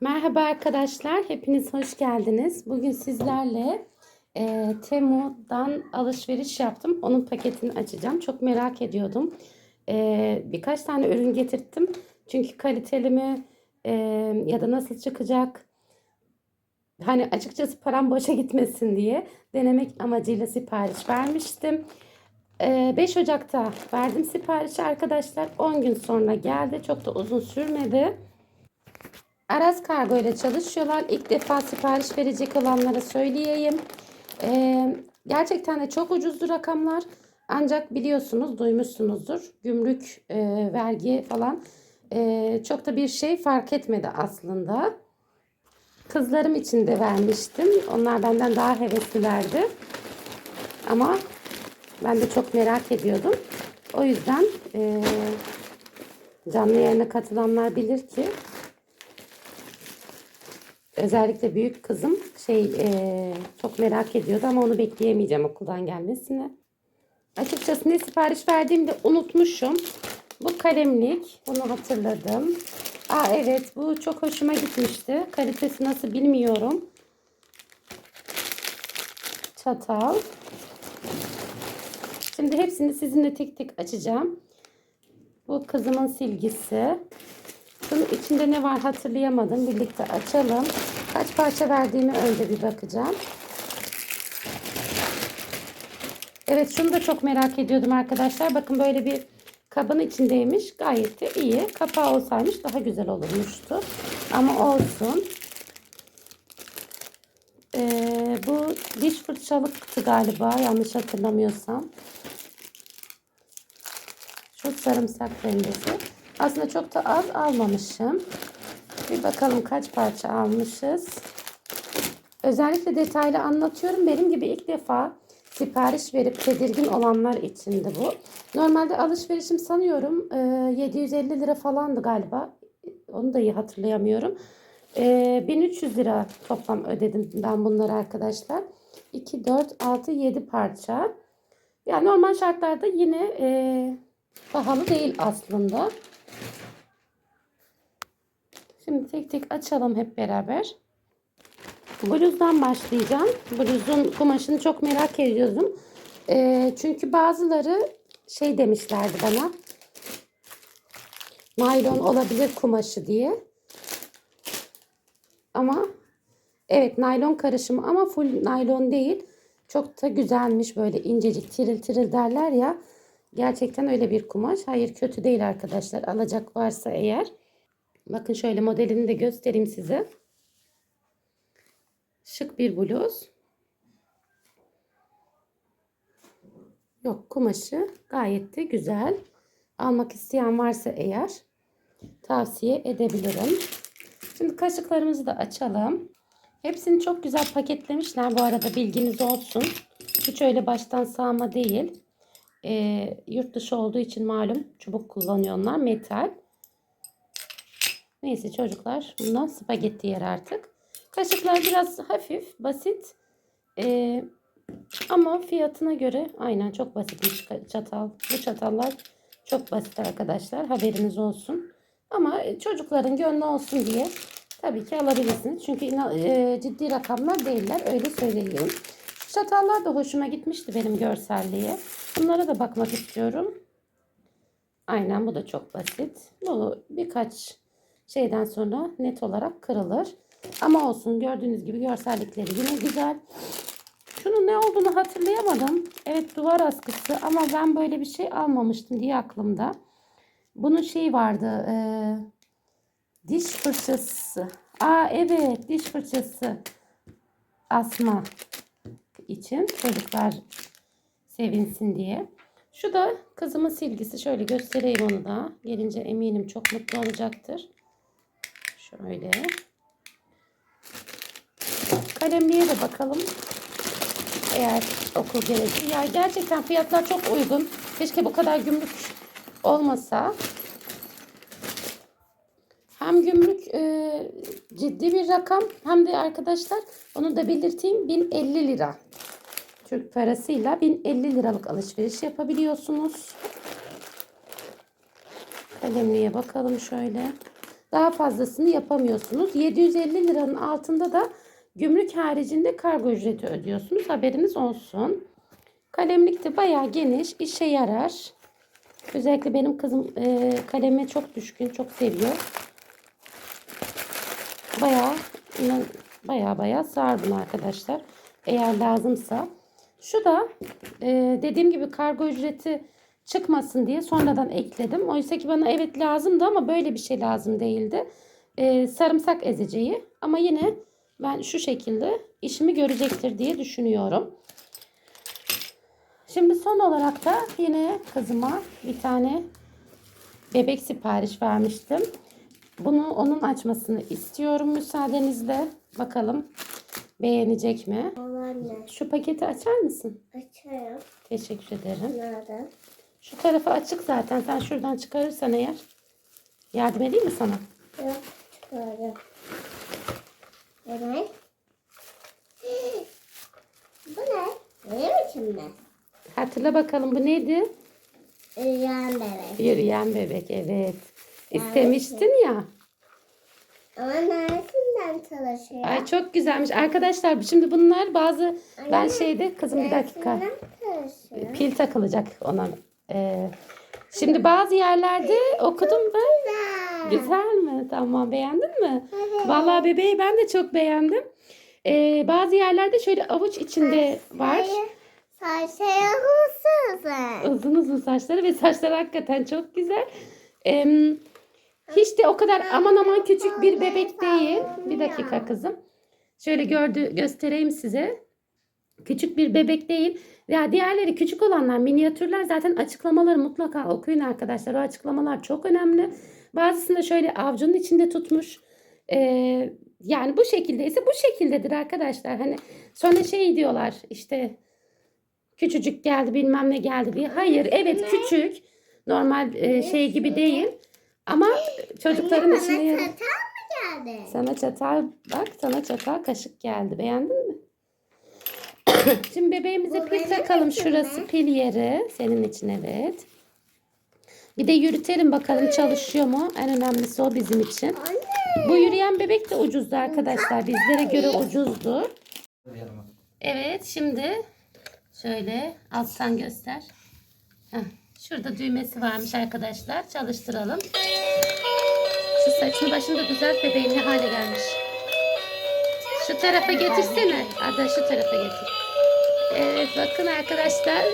Merhaba arkadaşlar, hepiniz hoş geldiniz. Bugün sizlerle e, Temu'dan alışveriş yaptım. Onun paketini açacağım. Çok merak ediyordum. E, birkaç tane ürün getirttim. Çünkü kaliteli mi e, ya da nasıl çıkacak? Hani açıkçası param boşa gitmesin diye denemek amacıyla sipariş vermiştim. E, 5 Ocak'ta verdim siparişi arkadaşlar. 10 gün sonra geldi. Çok da uzun sürmedi. Aras Kargo ile çalışıyorlar. İlk defa sipariş verecek olanlara söyleyeyim. Ee, gerçekten de çok ucuzdu rakamlar. Ancak biliyorsunuz, duymuşsunuzdur. Gümrük, e, vergi falan e, çok da bir şey fark etmedi aslında. Kızlarım için de vermiştim. Onlar benden daha heveslilerdi. Ama ben de çok merak ediyordum. O yüzden e, canlı yayına katılanlar bilir ki Özellikle büyük kızım şey e, çok merak ediyordu ama onu bekleyemeyeceğim okuldan gelmesini. Açıkçası ne sipariş verdiğimde unutmuşum. Bu kalemlik. Bunu hatırladım. Aa evet bu çok hoşuma gitmişti. Kalitesi nasıl bilmiyorum. Çatal. Şimdi hepsini sizinle tek tek açacağım. Bu kızımın silgisi. Bunun içinde ne var hatırlayamadım. Birlikte açalım. Kaç parça verdiğimi önce bir bakacağım. Evet şunu da çok merak ediyordum arkadaşlar. Bakın böyle bir kabın içindeymiş. Gayet de iyi. Kapağı olsaymış daha güzel olurmuştu. Ama olsun. Ee, bu diş fırçalıktı galiba. Yanlış hatırlamıyorsam. Şu sarımsak rendesi. Aslında çok da az almamışım. Bir bakalım kaç parça almışız. Özellikle detaylı anlatıyorum. Benim gibi ilk defa sipariş verip tedirgin olanlar içindi bu. Normalde alışverişim sanıyorum 750 lira falandı galiba. Onu da iyi hatırlayamıyorum. 1300 lira toplam ödedim ben bunları arkadaşlar. 2, 4, 6, 7 parça. Yani normal şartlarda yine pahalı değil aslında. Şimdi tek tek açalım hep beraber. Bluzdan başlayacağım. Bluzun kumaşını çok merak ediyordum. E, çünkü bazıları şey demişlerdi bana. Naylon olabilir kumaşı diye. Ama evet naylon karışımı ama full naylon değil. Çok da güzelmiş böyle incecik tiril tiril derler ya. Gerçekten öyle bir kumaş. Hayır kötü değil arkadaşlar. Alacak varsa eğer. Bakın şöyle modelini de göstereyim size. Şık bir bluz. Yok kumaşı gayet de güzel. Almak isteyen varsa eğer tavsiye edebilirim. Şimdi kaşıklarımızı da açalım. Hepsini çok güzel paketlemişler bu arada bilginiz olsun. Hiç öyle baştan sağma değil. E, yurt dışı olduğu için malum çubuk kullanıyorlar metal. Neyse çocuklar bundan spagetti yer artık. Kaşıklar biraz hafif basit. Ee, ama fiyatına göre aynen çok basitmiş çatal. Bu çatallar çok basit arkadaşlar haberiniz olsun. Ama çocukların gönlü olsun diye tabii ki alabilirsiniz. Çünkü e, ciddi rakamlar değiller öyle söyleyeyim. Çatallar da hoşuma gitmişti benim görselliğe. Bunlara da bakmak istiyorum. Aynen bu da çok basit. Bu birkaç şeyden sonra net olarak kırılır. Ama olsun gördüğünüz gibi görsellikleri yine güzel. Şunun ne olduğunu hatırlayamadım. Evet duvar askısı ama ben böyle bir şey almamıştım diye aklımda. Bunun şeyi vardı. E, diş fırçası. Aa evet diş fırçası asma için çocuklar sevinsin diye. Şu da kızımın silgisi. Şöyle göstereyim onu da. Gelince eminim çok mutlu olacaktır. Şöyle. Kalemliğe de bakalım. Eğer okul gerekir. Ya gerçekten fiyatlar çok uygun. Keşke bu kadar gümrük olmasa. Hem gümrük e, ciddi bir rakam hem de arkadaşlar onu da belirteyim 1050 lira. Türk parasıyla 1050 liralık alışveriş yapabiliyorsunuz. Kalemliğe bakalım şöyle. Daha fazlasını yapamıyorsunuz. 750 liranın altında da gümrük haricinde kargo ücreti ödüyorsunuz. Haberiniz olsun. Kalemlik de bayağı geniş. işe yarar. Özellikle benim kızım e, kaleme çok düşkün. Çok seviyor. Bayağı bayağı bayağı sar bunu arkadaşlar. Eğer lazımsa. Şu da e, dediğim gibi kargo ücreti çıkmasın diye sonradan ekledim. Oysa ki bana evet lazımdı ama böyle bir şey lazım değildi. E, sarımsak ezeceği ama yine ben şu şekilde işimi görecektir diye düşünüyorum. Şimdi son olarak da yine kızıma bir tane bebek sipariş vermiştim. Bunu onun açmasını istiyorum müsaadenizle. Bakalım beğenecek mi? Anne. Şu paketi açar mısın? Açayım. Teşekkür ederim. Nerede? Şu tarafı açık zaten. Sen şuradan çıkarırsan eğer. Yardım edeyim mi sana? Yok çıkardım. Bu ne? Bu ne? Benim için mi? Hatırla bakalım bu neydi? Rüyan bebek. Yürüyen bebek evet. İstemiştin ya. Ama neresinden çalışıyor? Ay çok güzelmiş. Arkadaşlar şimdi bunlar bazı ben şeyde kızım bir dakika. Neresinden çalışıyor? Pil takılacak ona. Ee, şimdi bazı yerlerde okudum ben. Güzel. Güzel mi? Tamam beğendin mi? Vallahi bebeği ben de çok beğendim. Ee, bazı yerlerde şöyle avuç içinde var. Saçları huysuz. Uzun uzun saçları ve saçları hakikaten çok güzel. Ee, hiç de o kadar aman aman küçük bir bebek değil. Bir dakika kızım. Şöyle gördü göstereyim size. Küçük bir bebek değil. Ya diğerleri küçük olanlar, minyatürler zaten açıklamaları mutlaka okuyun arkadaşlar. O açıklamalar çok önemli. Bazısında şöyle avcunun içinde tutmuş. Ee, yani bu şekilde ise bu şekildedir arkadaşlar. Hani sonra şey diyorlar işte küçücük geldi bilmem ne geldi diye. Hayır evet küçük. Normal e, şey gibi değil. Ama çocukların Bana içine yer- çatal mı geldi? sana çatal bak sana çatal kaşık geldi. Beğendin mi? Şimdi bebeğimize Bu pil takalım. Şurası mi? pil yeri. Senin için evet. Bir de yürütelim bakalım çalışıyor mu? En önemlisi o bizim için. Anne. Bu yürüyen bebek de ucuzdu arkadaşlar. Bizlere göre ucuzdu. Evet şimdi şöyle alttan göster. Heh, şurada düğmesi varmış arkadaşlar. Çalıştıralım. Şu saçını başını düzelt bebeğin ne hale gelmiş. Şu tarafa getirsene. Ada şu tarafa getir. Evet bakın arkadaşlar.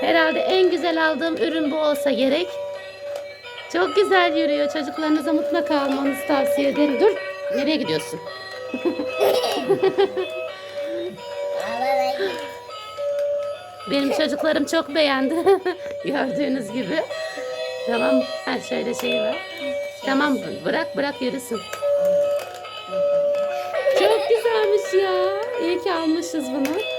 Herhalde en güzel aldığım ürün bu olsa gerek. Çok güzel yürüyor. Çocuklarınıza mutlaka almanızı tavsiye ederim. Dur. Nereye gidiyorsun? Benim çocuklarım çok beğendi. Gördüğünüz gibi. Tamam. Ha şöyle şey var. Tamam bırak bırak yürüsün. Çok güzelmiş ya. İyi ki almışız bunu.